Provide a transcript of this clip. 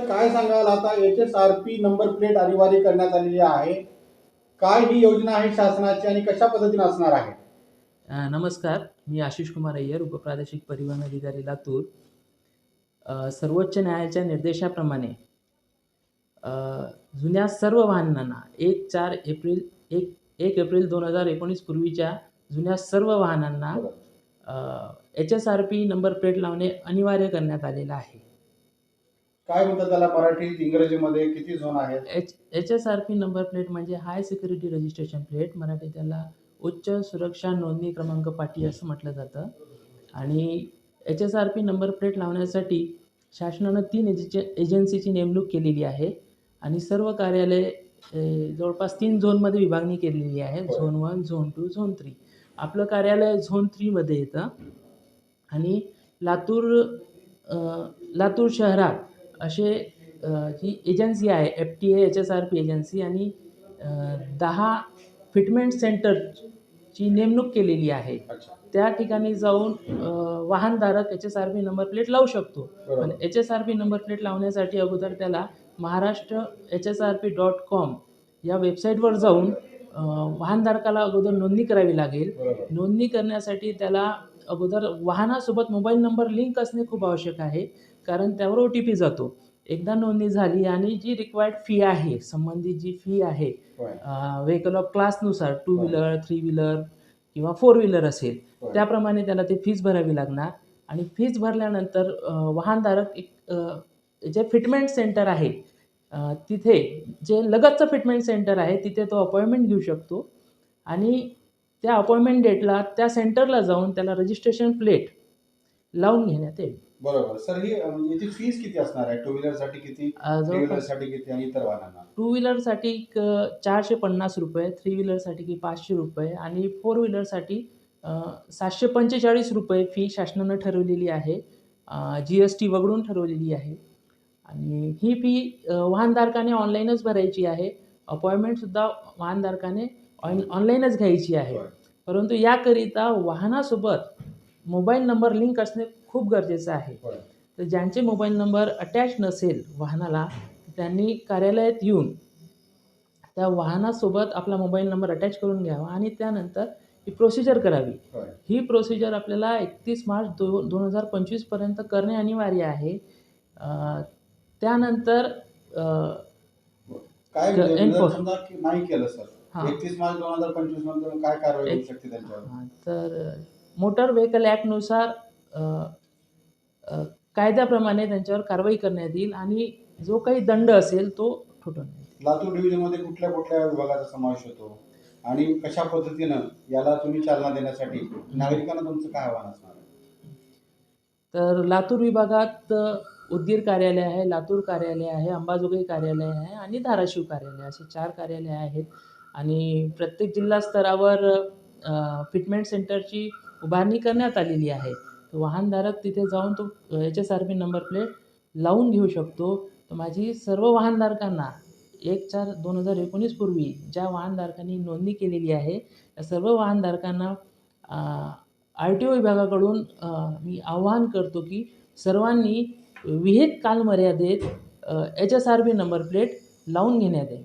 काय सांगाल आता? H S R P number plate अनिवार्य करण्यात आलेली आहे. काय ही योजना आहे शासनाची आणि कशा पद्धतीने असणार आहे? अ, नमस्कार. मी आशिष कुमार अय्यर उपप्रादेशिक परिवहन अधिकारी लातूर. अ, सर्वोच्च न्यायालयाच्या निर्देशाप्रमाणे अ, जुन्या सर्व वाहनांना एक चार एप्रिल एक एक एप्रिल दोन हजार एकोणीस पूर्वीच्या जुन्या सर्व वाहनांना H S R P number plate लावणे अनिवार्य करण्यात आलेलं आहे. काय म्हणतात त्याला मराठीत इंग्रजीमध्ये? किती झोन आहेत? H H S R P number plate म्हणजे high security registration plate. Marathi त्याला उच्च सुरक्षा नोंदणी क्रमांक पाटी असं म्हटलं जातं. आणि H S R P number plate लावण्यासाठी शासनानं तीन एजे एजन्सीची नेमणूक केलेली आहे. आणि सर्व कार्यालय जवळपास तीन झोनमध्ये विभागणी केलेली आहे. Zone one zone two zone three आपलं कार्यालय झोन थ्रीमध्ये येतं. आणि लातूर लातूर शहरात असे जी एजन्सी आहे F T A H S R P agency आणि दहा फिटमेंट सेंटरची नेमणूक केलेली आहे. त्या ठिकाणी जाऊन वाहनधारक H S R P number plate लावू शकतो. पण H S R P number plate लावण्यासाठी अगोदर त्याला Maharashtra H S R P dot com या वेबसाईटवर जाऊन वाहनधारकाला अगोदर नोंदणी करावी लागेल. नोंदणी करण्यासाठी त्याला अगोदर वाहनासोबत मोबाईल नंबर लिंक असणे खूप आवश्यक आहे. कारण त्यावर ओ टी पी जातो. एकदा नोंदणी झाली आणि जी रिक्वायर्ड फी आहे संबंधित जी फी आहे व्हेकल ऑफ क्लासनुसार टू व्हीलर थ्री व्हीलर किंवा फोर व्हीलर असेल. त्याप्रमाणे त्याला ते फीज भरावी लागणार. आणि फीज भरल्यानंतर वाहनधारक एक जे फिटमेंट सेंटर आहे तिथे जे लगतचं फिटमेंट सेंटर आहे तिथे तो अपॉइंटमेंट घेऊ शकतो. आणि त्या अपॉइंटमेंट डेटला त्या सेंटरला जाऊन त्याला रजिस्ट्रेशन प्लेट लावून घेण्यात येईल. बरोबर. सर ही म्हणजे याची फीस किती असणार आहे? टू व्हीलरसाठी किती थ्री व्हीलर जवळपाससाठी किती आणि इतर वाहनांना? टू व्हीलरसाठी चारशे पन्नास रुपये थ्री व्हीलरसाठी की पाचशे रुपये आणि फोर व्हीलरसाठी सातशे पंचेचाळीस रुपये फी शासनानं ठरवलेली आहे. जी एस टी वगळून ठरवलेली आहे. आणि ही फी अ, वाहनधारकाने ऑनलाईनच भरायची आहे. अपॉइंटमेंटसुद्धा वाहनधारकाने ऑन ऑनलाईनच घ्यायची आहे. परंतु याकरिता वाहनासोबत मोबाईल नंबर लिंक असणे खूप गरजेचं आहे. तर ज्यांचे मोबाईल नंबर अटॅच नसेल वाहनाला त्यांनी कार्यालयात येऊन त्या वाहनासोबत आपला मोबाईल नंबर अटॅच करून घ्यावा आणि त्यानंतर ही प्रोसिजर करावी. ही प्रोसिजर आपल्याला एकतीस मार्च दो दोन हजार पंचवीसपर्यंत करणे अनिवार्य आहे त्यानंतर काय की नाही केलं सर. एकतीस मार्च दोन हजार पंचवीस नंतर काय कारवाई होऊ एक- शकते त्यांच्यावर तर मोटर व्हेकल ॲक्टनुसार कायद्याप्रमाणे त्यांच्यावर कारवाई करण्यात येईल आणि जो काही दंड असेल तो ठोठवण्यात येईल. लातूर डिव्हिजनमध्ये कुठल्या कुठल्या विभागाचा समावेश होतो आणि कशा पद्धतीनं याला तुम्ही चालना देण्यासाठी नागरिकांना तुमचं काय आव्हान असणार आहे? तर लातूर विभागात उदगीर कार्यालय आहे लातूर कार्यालय आहे अंबाजोगाई कार्यालय आहे आणि धाराशिव कार्यालय असे चार कार्यालय आहेत. आणि प्रत्येक जिल्हा स्तरावर फिटमेंट सेंटरची उभारणी करण्यात आलेली आहे. वाहनधारक तिथे जाऊन तो H S R P number plate लावून घेऊ शकतो. तर माझी सर्व वाहनधारकांना एक चार दोन हजार एकोणीसपूर्वी ज्या वाहनधारकांनी नोंदणी केलेली आहे त्या सर्व वाहनधारकांना आर टी ओ विभागाकडून मी आवाहन करतो की सर्वांनी विहित कालमर्यादेत H S R B number plate लावून घेण्यात येईल